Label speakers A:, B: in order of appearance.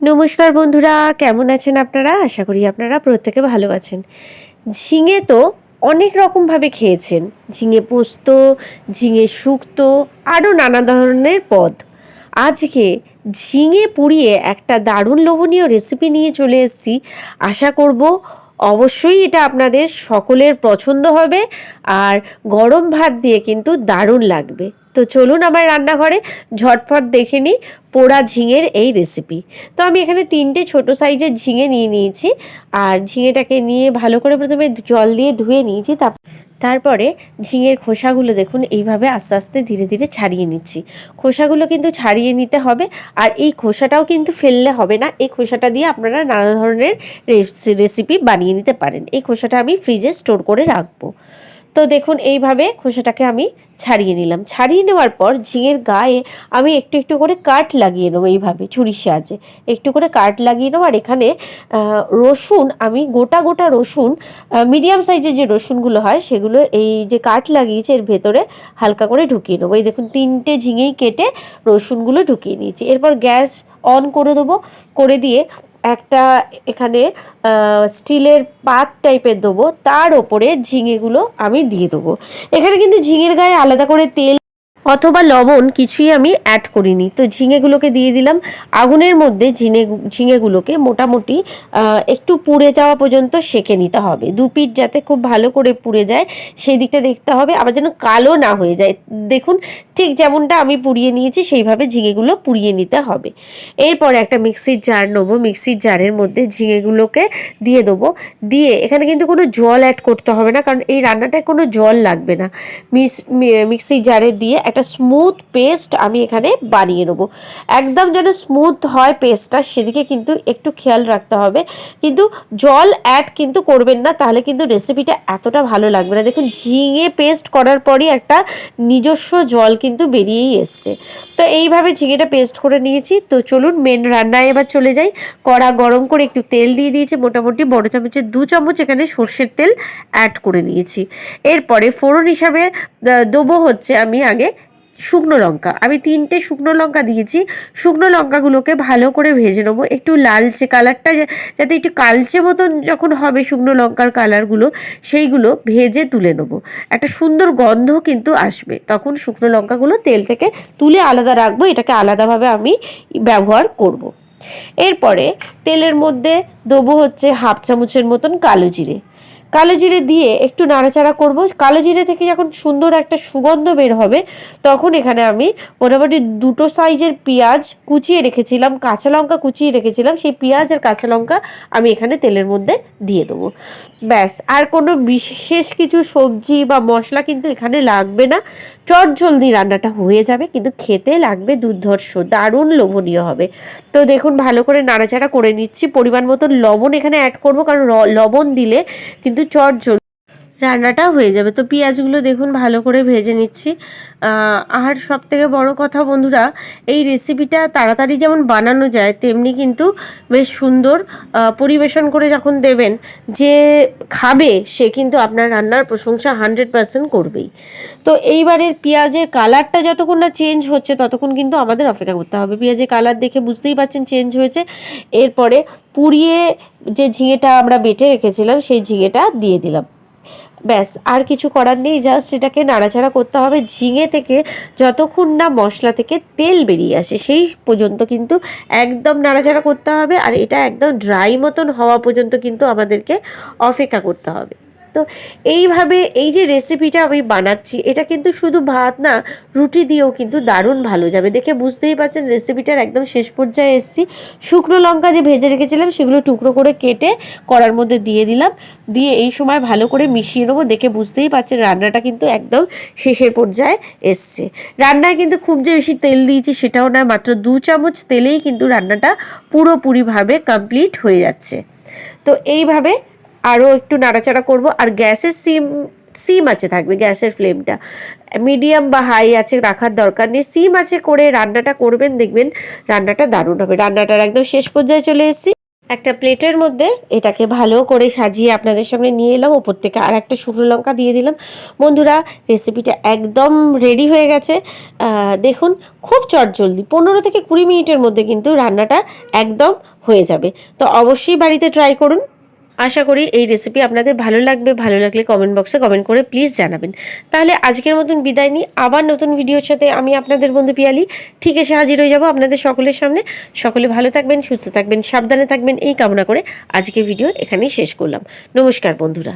A: নমস্কার বন্ধুরা, কেমন আছেন আপনারা? আশা করি আপনারা প্রত্যেকে ভালো আছেন। ঝিঙে তো অনেক রকমভাবে খেয়েছেন। ঝিঙে পোস্ত, ঝিঙে শুক্তো, আরও নানা ধরনের পদ। আজকে ঝিঙে পুড়িয়ে একটা দারুণ লোভনীয় রেসিপি নিয়ে চলে এসেছি। আশা করব অবশ্যই এটা আপনাদের সকলের পছন্দ হবে আর গরম ভাত দিয়ে কিন্তু দারুণ লাগবে। তো চলুন আমার রান্নাঘরে ঝটফট দেখে নিই পোড়া ঝিঙের এই রেসিপি তো আমি এখানে তিনটে ছোট সাইজের ঝিঙে নিয়ে নিয়েছি আর ঝিঙেটাকে নিয়ে ভালো করে প্রথমে জল দিয়ে ধুয়ে নিয়েছি তারপর তারপরে ঝিঙের খোসাগুলো দেখুন, এইভাবে আস্তে আস্তে ধীরে ধীরে ছাড়িয়ে নিচ্ছি। খোসাগুলো কিন্তু ছাড়িয়ে নিতে হবে আর এই খোসাটাও কিন্তু ফেললে হবে না। এই খোসাটা দিয়ে আপনারা নানা ধরনের রেসিপি বানিয়ে নিতে পারেন। এই খোসাটা আমি ফ্রিজে স্টোর করে রাখব। তো দেখুন, এইভাবে খোসাটাকে আমি ছাড়িয়ে নিলাম। ছাড়িয়ে নেওয়ার পর ঝিঙের গায়ে আমি একটু একটু করে কাঠ লাগিয়ে নেব এইভাবে, ছুরির সাহায্যে। একটু করে কাঠ লাগিয়ে নেব আর এখানে রসুন, আমি গোটা গোটা রসুন মিডিয়াম সাইজের যে রসুনগুলো হয় সেগুলো এই যে কাঠ লাগিয়েছে এর ভেতরে হালকা করে ঢুকিয়ে নেব। এই দেখুন, তিনটে ঝিঙেই কেটে রসুনগুলো ঢুকিয়ে নিয়েছি। এরপর গ্যাস অন করে দেবো। করে দিয়ে একটা এখানে স্টিলের পাত টাইপের দেবো, তার ওপরে ঝিঙেগুলো আমি দিয়ে দেবো। এখানে কিন্তু ঝিঙের গায়ে আলাদা করে তেল অথবা লবণ কিছুই আমি অ্যাড করিনি। তো ঝিঙেগুলোকে দিয়ে দিলাম। আগুনের মধ্যে ঝিঙে, ঝিঙেগুলোকে মোটামুটি একটু পুড়ে যাওয়া পর্যন্ত সেঁকে নিতে হবে। দু পিঠ যাতে খুব ভালো করে পুড়ে যায়, সেই দিকটা দেখতে হবে। আবার যেন কালো না হয়ে যায়। দেখুন, ঠিক যেমনটা আমি পুড়িয়ে নিয়েছি, সেইভাবে ঝিঙেগুলো পুড়িয়ে নিতে হবে। এরপরে একটা মিক্সির জার নেব। মিক্সির জারের মধ্যে ঝিঙেগুলোকে দিয়ে দেবো। দিয়ে এখানে কিন্তু কোনো জল অ্যাড করতে হবে না, কারণ এই রান্নাটায় কোনো জল লাগবে না। মিক্সির জারে দিয়ে একটা একটা স্মুথ পেস্ট আমি এখানে বানিয়ে নেব। একদম যেন স্মুথ হয় পেস্টটা সেদিকে কিন্তু একটু খেয়াল রাখতে হবে। কিন্তু জল অ্যাড কিন্তু করবেন না, তাহলে কিন্তু রেসিপিটা এতটা ভালো লাগবে না। দেখুন, ঝিঙে পেস্ট করার পরই একটা নিজস্ব জল কিন্তু বেরিয়েই এসছে। তো এইভাবে ঝিঙেটা পেস্ট করে নিয়েছি। তো চলুন মেন রান্নায় এবার চলে যাই। কড়া গরম করে একটু তেল দিয়ে দিয়েছি, মোটামুটি বড় চামচের, দু চামচ এখানে সর্ষের তেল অ্যাড করে নিয়েছি। এরপরে ফোড়ন হিসাবে দেবো হচ্ছে আমি আগে শুকনো লঙ্কা। আমি তিনটে শুকনো লঙ্কা দিয়েছি। শুকনো লঙ্কাগুলোকে ভালো করে ভেজে নেব। একটু লালচে কালারটা যাতে একটু কালচে মতন যখন হবে শুকনো লঙ্কার কালারগুলো, সেইগুলো ভেজে তুলে নেব। একটা সুন্দর গন্ধ কিন্তু আসবে। তখন শুকনো লঙ্কাগুলো তেল থেকে তুলে আলাদা রাখব। এটাকে আলাদাভাবে আমি ব্যবহার করব। এরপরে তেলের মধ্যে দেবো হচ্ছে হাফ চামচের মতন কালো জিরে। কালো জিরে দিয়ে একটু নাড়াচাড়া করব। কালো জিরে থেকে যখন সুন্দর একটা সুগন্ধ বের হবে, তখন এখানে আমি মোটামুটি দুটো সাইজের পেঁয়াজ কুচিয়ে রেখেছিলাম, কাঁচা লঙ্কা কুচিয়ে রেখেছিলাম। সেই পেঁয়াজ আর কাঁচা লঙ্কা আমি এখানে তেলের মধ্যে দিয়ে দেবো। ব্যাস, আর কোনো বিশেষ কিছু সবজি বা মশলা কিন্তু এখানে লাগবে না। চট জলদি রান্নাটা হয়ে যাবে, কিন্তু খেতে লাগবে দুর্ধর্ষ, দারুণ লোভনীয় হবে। তো দেখুন, ভালো করে নাড়াচাড়া করে নিচ্ছি। পরিমাণ মতো লবণ এখানে অ্যাড করব, কারণ লবণ দিলে কিন্তু চট জল রান্নাটা হয়ে যাবে। তো পেঁয়াজগুলো দেখুন ভালো করে ভেজে নিচ্ছি। আর সব থেকে বড়ো কথা বন্ধুরা, এই রেসিপিটা তাড়াতাড়ি যেমন বানানো যায়, তেমনি কিন্তু বেশ সুন্দর পরিবেশন করে যখন দেবেন, যে খাবে, সে কিন্তু আপনার রান্নার প্রশংসা হান্ড্রেড পারসেন্ট করবেই। তো এইবারে পেঁয়াজের কালারটা যতক্ষণ না চেঞ্জ হচ্ছে, ততক্ষণ কিন্তু আমাদের অপেক্ষা করতে হবে। পেঁয়াজের কালার দেখে বুঝতেই পারছেন চেঞ্জ হয়েছে। এরপরে পুড়িয়ে যে ঝিঙেটা আমরা বেটে রেখেছিলাম, সেই ঝিঙেটা দিয়ে দিলাম। ব্যাস, আর কিছু করার নেই জাস্ট এটাকে নাড়াচাড়া করতে হবে, ঝিঙে থেকে যতক্ষণ না মশলা থেকে তেল বেরিয়ে আসে, সেই পর্যন্ত কিন্তু একদম নাড়াচাড়া করতে হবে, আর এটা একদম ড্রাই মতন হওয়া পর্যন্ত কিন্তু আমাদেরকে অপেক্ষা করতে হবে। তো এইভাবে এই যে রেসিপিটা আমি বানাচ্ছি, এটা কিন্তু শুধু ভাত না, রুটি দিয়েও কিন্তু দারুণ ভালো যাবে। দেখে বুঝতেই পারছেন রেসিপিটার একদম শেষ পর্যায়ে এসেছি। শুকনো লঙ্কা যে ভেজে রেখেছিলাম, সেগুলো টুকরো করে কেটে কড়ার মধ্যে দিয়ে দিলাম। দিয়ে এই সময় ভালো করে মিশিয়ে নেব। দেখে বুঝতেই পারছেন রান্নাটা কিন্তু একদম শেষের পর্যায়ে এসছে। রান্নায় কিন্তু খুব যে বেশি তেল দিয়েছি সেটাও না, মাত্র দু চামচ তেলেই কিন্তু রান্নাটা পুরোপুরিভাবে কমপ্লিট হয়ে যাচ্ছে। তো এইভাবে আরও একটু নাড়াচাড়া করব। আর গ্যাসের সিম সিম আছে থাকবে গ্যাসের ফ্লেমটা। মিডিয়াম বা হাই আছে রাখার দরকার নেই। সিম আছে করে রান্নাটা করবেন, দেখবেন রান্নাটা দারুণ হবে। রান্নাটার একদম শেষ পর্যায়ে চলে এসেছি। একটা প্লেটের মধ্যে এটাকে ভালো করে সাজিয়ে আপনাদের সামনে নিয়ে এলাম। ওপর থেকে আর একটা শুকনো লঙ্কা দিয়ে দিলাম। বন্ধুরা রেসিপিটা একদম রেডি হয়ে গেছে। দেখুন, খুব চটজলদি, পনেরো থেকে কুড়ি মিনিটের মধ্যে কিন্তু রান্নাটা একদম হয়ে যাবে। তো অবশ্যই বাড়িতে ট্রাই করুন। আশা করি এই রেসিপি আপনাদের ভালো লাগবে, ভালো লাগলে কমেন্ট বক্সে কমেন্ট করে প্লিজ জানাবেন। তাহলে আজকের মতন বিদায় নিই। আবার নতুন ভিডিওর সাথে আমি আপনাদের বন্ধু পিয়ালি। ঠিক এসে হাজির হয়ে যাব আপনাদের সকলের সামনে। সকলে ভালো থাকবেন, সুস্থ থাকবেন, সাবধানে থাকবেন, এই কামনা করে আজকের ভিডিও এখানেই শেষ করলাম। নমস্কার বন্ধুরা।